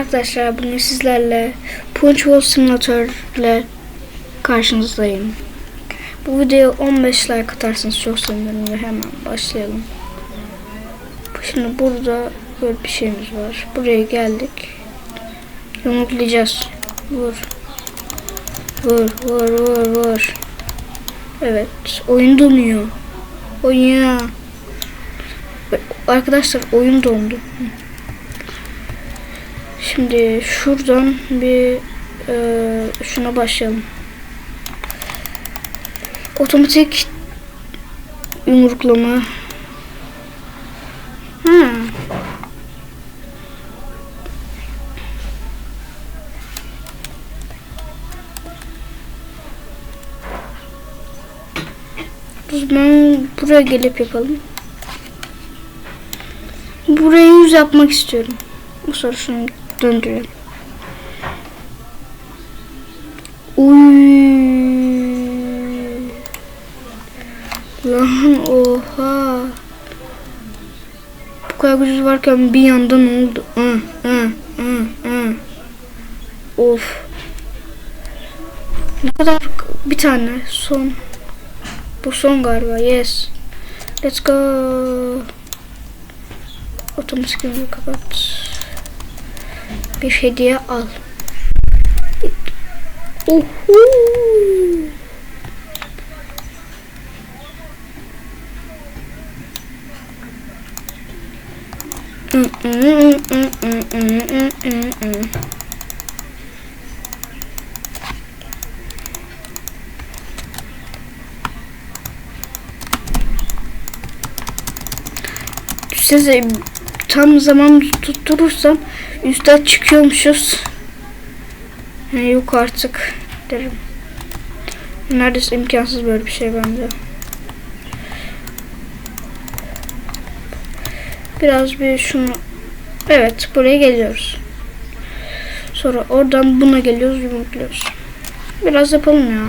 arkadaşlar bugün sizlerle Punchball Simulator ile karşınızdayım. Bu videoya 15 like atarsanız çok sevinirim ve hemen başlayalım. Şimdi burada böyle bir şeyimiz var. Buraya geldik. Yumruklayacağız. Vur. Vur vur vur vur. Evet oyun donuyor. Oyun. Arkadaşlar oyun dondu. Şimdi şuradan bir e, şuna başlayalım. Otomatik yumruklama. Ha. Zaman buraya gelip yapalım. Buraya yüz yapmak istiyorum. Bu sonra şunu döndürelim. Uy. Lan oha. Bu kadar gücü varken bir yandan oldu. Hı, hı, hı, hı. Of. Ne kadar bir tane son. Bu son galiba. Yes. Let's go. Otomatik kapat. Bir hediye al. Uhu. Size tam zaman tutturursam üstten çıkıyormuşuz. Yani yok artık derim. Neredeyse imkansız böyle bir şey bence. Biraz bir şunu Evet buraya geliyoruz. Sonra oradan buna geliyoruz yumrukluyoruz. Biraz yapalım ya.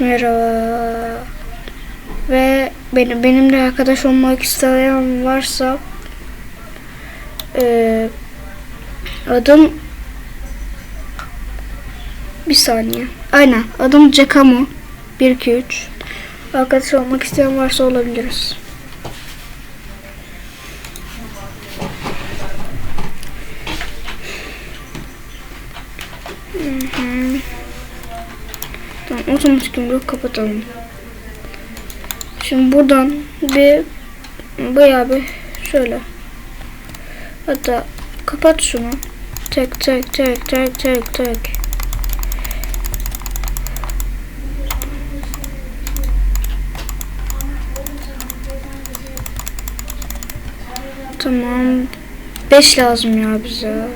Merhaba. Ve benim benimle arkadaş olmak isteyen varsa e, adım bir saniye. Aynen. Adım Cekamo. 1 2 3. Arkadaş olmak isteyen varsa olabiliriz. Hı hı. Tamam, otomatik kapatalım. Şimdi buradan bir bayağı bir şöyle. Hatta kapat şunu. Tek tek tek tek tek tek. Tamam. 5 lazım ya bize.